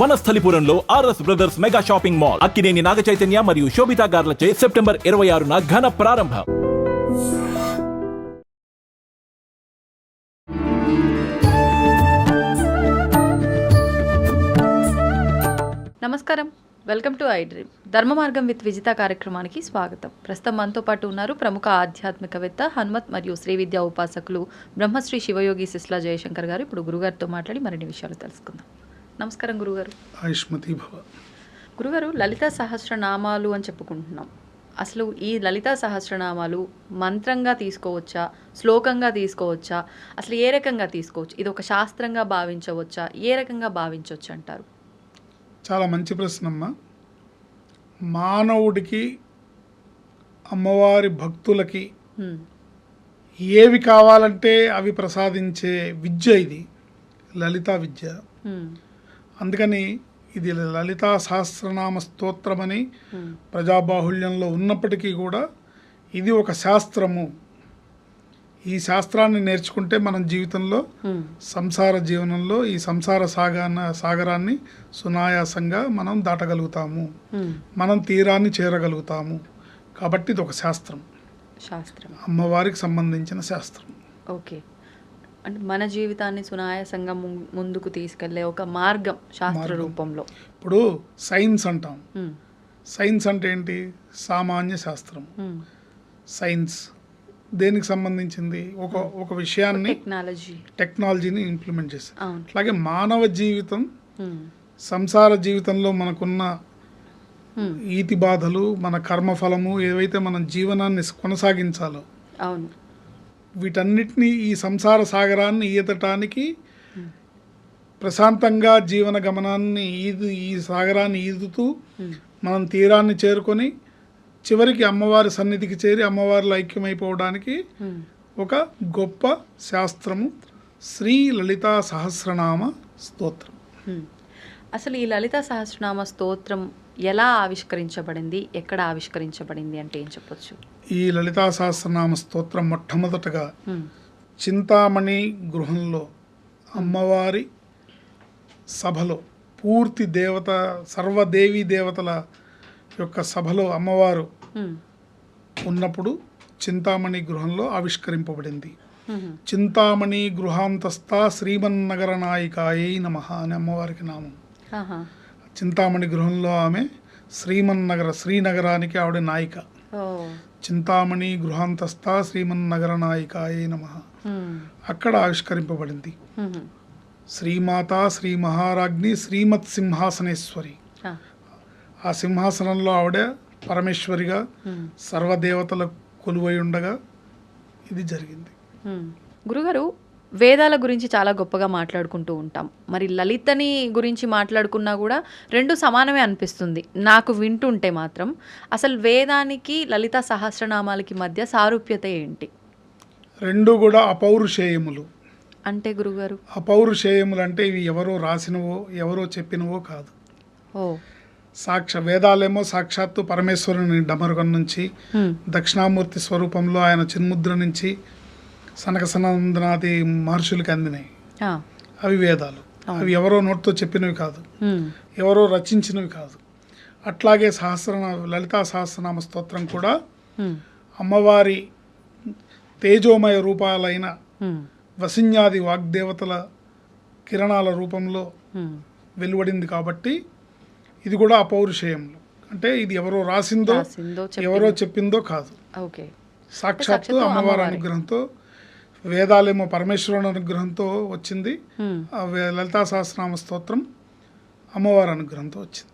వనస్థలిపురంలో RS brothers mega shopping mall Akkineni Naga Chaitanya మరియు శోభితా గార్లచే September ఇరవై ఆరున ఘన ప్రారంభం. నమస్కారం. Welcome to iDream. Dharma Margam with Vijitha కార్యక్రమానికి స్వాగతం. ప్రస్తుతం మనతో పాటు ఉన్నారు ప్రముఖ ఆధ్యాత్మికవేత్త హనుమత్ మరియు శ్రీ విద్యా ఉపాసకులు బ్రహ్మశ్రీ శివయోగి సిస్లా జయశంకర్ గారు. ఇప్పుడు గురుగారితో మాట్లాడి మరిన్ని విషయాలు తెలుసుకుందాం. నమస్కారం గురుగారు. ఆయుష్మతి భవ. గురుగారు లలిత సహస్రనామాలు అని చెప్పుకుంటున్నాం. అసలు ఈ లలిత సహస్రనామాలు మంత్రంగా తీసుకోవచ్చా? శ్లోకంగా తీసుకోవచ్చా? అసలు ఏ రకంగా తీసుకోవచ్చు? ఇది ఒక శాస్త్రంగా భావించవచ్చా? ఏ రకంగా భావించవచ్చు అంటారు? చాలా మంచి ప్రశ్న అమ్మ మానవుడికి అమ్మవారి భక్తులకి. ఏవి కావాలంటే అవి ప్రసాదించే విద్య ఇది. లలితా విద్య. అందుకని ఇది లలితా సహస్రనామ స్తోత్రమని. ప్రజాబాహుళ్యంలో ఉన్నప్పటికీ కూడా ఇది ఒక శాస్త్రము. ఈ శాస్త్రాన్ని నేర్చుకుంటే మనం జీవితంలో. సంసార జీవనంలో ఈ సంసార సాగాన సాగరాన్ని సునాయాసంగా మనం దాటగలుగుతాము. మనం తీరాన్ని చేరగలుగుతాము. కాబట్టి ఇది ఒక శాస్త్రం. శాస్త్రం. అమ్మవారికి సంబంధించిన శాస్త్రం. ఓకే. అంటే మన జీవితాన్ని సునాయాసంగా ముందుకు తీసుకెళ్ళే ఒక మార్గం శాస్త్ర రూపంలో. ఇప్పుడు సైన్స్ అంటాం. సైన్స్ అంటే ఏంటి? సామాన్య శాస్త్రం. సైన్స్ దేనికి సంబంధించింది? ఒక ఒక విషయాన్ని టెక్నాలజీ. టెక్నాలజీని ఇంప్లిమెంట్ చేస్తారు అవును. అట్లాగే మానవ జీవితం. సంసార జీవితంలో మనకున్న. ఈతి బాధలు మన కర్మఫలము ఏవైతే మన జీవనాన్ని కొనసాగించాలో అవును. వీటన్నిటినీ ఈ సంసార సాగరాన్ని ఈదటానికి ప్రశాంతంగా జీవన గమనాన్ని ఈదు ఈ సాగరాన్ని ఈదుతూ. మనం తీరాన్ని చేరుకొని చివరికి అమ్మవారి సన్నిధికి చేరి అమ్మవారిలో ఐక్యమైపోవడానికి. ఒక గొప్ప శాస్త్రము శ్రీ లలితా సహస్రనామ స్తోత్రం. అసలు ఈ లలిత సహస్రనామ స్తోత్రం ఎలా ఆవిష్కరించబడింది ఎక్కడ ఆవిష్కరించబడింది అంటే ఏం చెప్పొచ్చు ఈ లలితా సహస్రనామ స్తోత్రం మొట్టమొదటగా. చింతామణి గృహంలో అమ్మవారి సభలో పూర్తి దేవత సర్వదేవీ దేవతల యొక్క సభలో అమ్మవారు. ఉన్నప్పుడు చింతామణి గృహంలో ఆవిష్కరింపబడింది. చింతామణి గృహాంతస్థ శ్రీమన్నగర నాయికాయై నమ అని అమ్మవారికి నామం. చింతామణి గృహంలో ఆమె శ్రీమన్నగర శ్రీనగరానికి ఆవిడ నాయిక చింతామణి గృహాంతస్థ శ్రీమన్నగర నాయికాయై నమ హ్మ్. అక్కడ ఆవిష్కరింపబడింది. శ్రీమాత శ్రీ మహారాజ్ని శ్రీమత్ సింహాసనేశ్వరి ఆ. సింహాసనంలో ఆవిడ పరమేశ్వరిగా. సర్వదేవతల కొలువై ఉండగా ఇది జరిగింది. గురుగారు వేదాల గురించి చాలా గొప్పగా మాట్లాడుకుంటూ ఉంటాం. మరి లలితని గురించి మాట్లాడుకున్నా కూడా రెండు సమానమే అనిపిస్తుంది. నాకు వింటుంటే మాత్రం అసలు వేదానికి లలిత సహస్రనామాలకి మధ్య సారూప్యత ఏంటి? రెండు కూడా అపౌరుషేయములు. అంటే గురుగారు? అపౌరుషేయములు అంటే ఇవి ఎవరో రాసినవో ఎవరో చెప్పినవో కాదు. ఓ. సాక్ష వేదాలేమో సాక్షాత్తు పరమేశ్వరుని డమరుగం నుంచి. దక్షిణామూర్తి స్వరూపంలో ఆయన చిన్ముద్ర నుంచి సనక సనందనాది మహర్షులకి అందినాయి. అవి వేదాలు అవి ఎవరో నోటితో చెప్పినవి కాదు. ఎవరో రచించినవి కాదు అట్లాగే సహస్రనామ లలితా సహస్రనామ స్తోత్రం కూడా. అమ్మవారి తేజోమయ రూపాలైన. వసిన్యాది వాగ్దేవతల కిరణాల రూపంలో. వెలువడింది కాబట్టి ఇది కూడా అపౌరుషేయములు అంటే ఇది ఎవరో రాసిందో. ఎవరో చెప్పిందో కాదు ఓకే సాక్షాత్తు అమ్మవారి. అనుగ్రహంతో వేదాలేమో పరమేశ్వరుని అనుగ్రహంతో వచ్చింది. లలితా సహస్రనామ స్తోత్రం అమ్మవారి అనుగ్రహంతో వచ్చింది.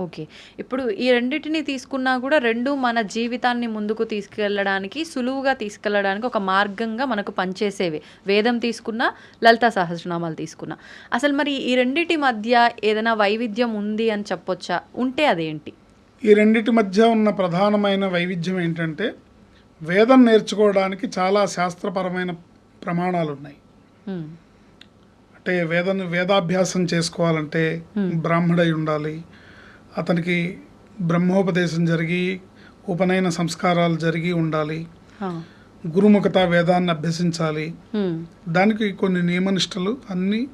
ఓకే. ఇప్పుడు ఈ రెండింటిని తీసుకున్నా కూడా రెండు మన జీవితాన్ని ముందుకు తీసుకెళ్ళడానికి సులువుగా తీసుకెళ్ళడానికి ఒక మార్గంగా మనకు పనిచేసేవి. వేదం తీసుకున్నా లలిత సహస్రనామాలు తీసుకున్నా. అసలు మరి ఈ రెండిటి మధ్య ఏదైనా వైవిధ్యం ఉంది అని చెప్పొచ్చా? ఉంటే అదేంటి? ఈ రెండిటి మధ్య ఉన్న ప్రధానమైన వైవిధ్యం ఏంటంటే వేదం నేర్చుకోవడానికి చాలా శాస్త్రపరమైన ప్రమాణాలు ఉన్నాయి. అంటే వేదం వేదాభ్యాసం చేసుకోవాలంటే బ్రాహ్మడై ఉండాలి అతనికి బ్రహ్మోపదేశం జరిగి ఉపనయన సంస్కారాలు జరిగి ఉండాలి. గురుముఖత వేదాన్ని అభ్యసించాలి. దానికి కొన్ని నియమనిష్టలు అన్నీ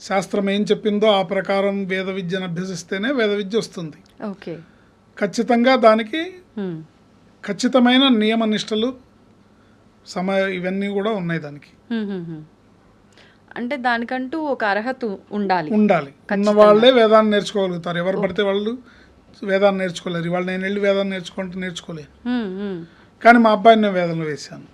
శాస్త్రం ఏం చెప్పిందో ఆ ప్రకారం వేద విద్యను అభ్యసిస్తేనే వేద విద్య వస్తుంది ఖచ్చితంగా దానికి. ఖచ్చితమైన నియమ నిష్టలు సమయ ఇవన్నీ కూడా ఉన్నాయి దానికి. అంటే దానికంటూ ఒక అర్హత ఉండాలి. ఉండాలి. ఉన్న వాళ్ళే వేదాన్ని నేర్చుకోగలుగుతారు. ఎవరు పడితే వాళ్ళు వేదాన్ని నేర్చుకోలేరు. ఇవాళ నేను వెళ్ళి వేదాన్ని నేర్చుకుంటే నేర్చుకోలేను. కానీ మా అబ్బాయిని నేను వేదంలో వేశాను.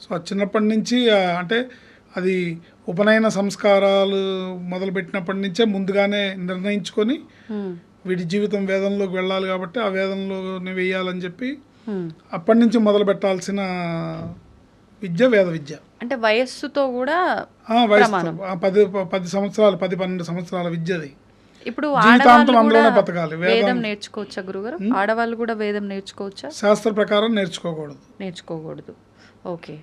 సో చిన్నప్పటి నుంచి అంటే అది ఉపనయన సంస్కారాలు మొదలుపెట్టినప్పటి నుంచే ముందుగానే నిర్ణయించుకొని. వీడి జీవితం వేదంలోకి వెళ్ళాలి కాబట్టి ఆ వేదంలోనే వేయాలని చెప్పి. అప్పటి నుంచి మొదలు పెట్టాల్సిన విద్య వేద విద్య అంటే వయస్సుతో కూడా ఆ, పది పది సంవత్సరాలు పది పన్నెండు సంవత్సరాల ఇప్పుడు ఆడవాళ్ళు కూడా అందులోనే బతకాలి. వేదం- నేర్చుకోవచ్చా గురుగారు ఆడవాళ్ళు కూడా వేదం నేర్చుకోవచ్చా శాస్త్ర ప్రకారం నేర్చుకోకూడదు నేర్చుకోకూడదు ఓకే.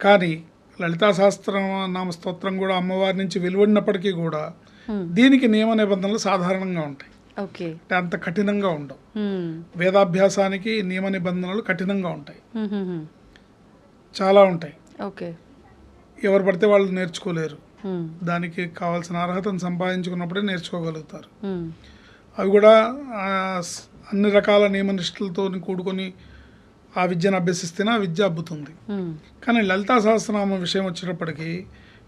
కానీ లలితా సహస్రం నామ స్తోత్రం కూడా అమ్మవారి నుంచి వెలువడినప్పటికీ కూడా. దీనికి నియమ నిబంధనలు సాధారణంగా ఉంటాయి ఓకే అంటే అంత కఠినంగా ఉండవు హ్మ్. వేదాభ్యాసానికి నియమ నిబంధనలు కఠినంగా ఉంటాయి హ్మ్. చాలా ఉంటాయి ఓకే ఎవరు పడితే వాళ్ళు నేర్చుకోలేరు. దానికి కావాల్సిన అర్హతను సంపాదించుకున్నప్పుడే నేర్చుకోగలుగుతారు. అవి కూడా అన్ని రకాల నియమ నిష్ఠలతో కూడుకొని ఆ విద్యను అభ్యసిస్తేనే ఆ విద్య అబ్బుతుంది. కానీ లలితా సహస్రనామం విషయం వచ్చేటప్పటికి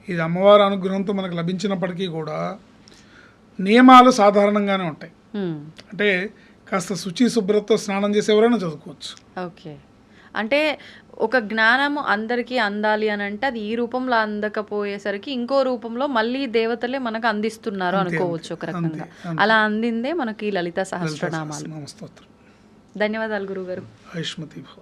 ఇది అమ్మవారి అనుగ్రహంతో మనకు లభించినప్పటికీ కూడా నియమాలు సాధారణంగానే ఉంటాయి. అంటే కాస్త శుచి శుభ్రతతో స్నానం చేసి ఎవరైనా చదువుకోవచ్చు. ఓకే. అంటే ఒక జ్ఞానము అందరికీ అందాలి అని అంటే అది ఈ రూపంలో అందకపోయేసరికి ఇంకో రూపంలో మళ్ళీ దేవతలే మనకు అందిస్తున్నారు అనుకోవచ్చు ఒక రకంగా. అలా అందిందే మనకి లలిత సహస్రనామాలు. ధన్యవాదాలు గురుగారు భవ.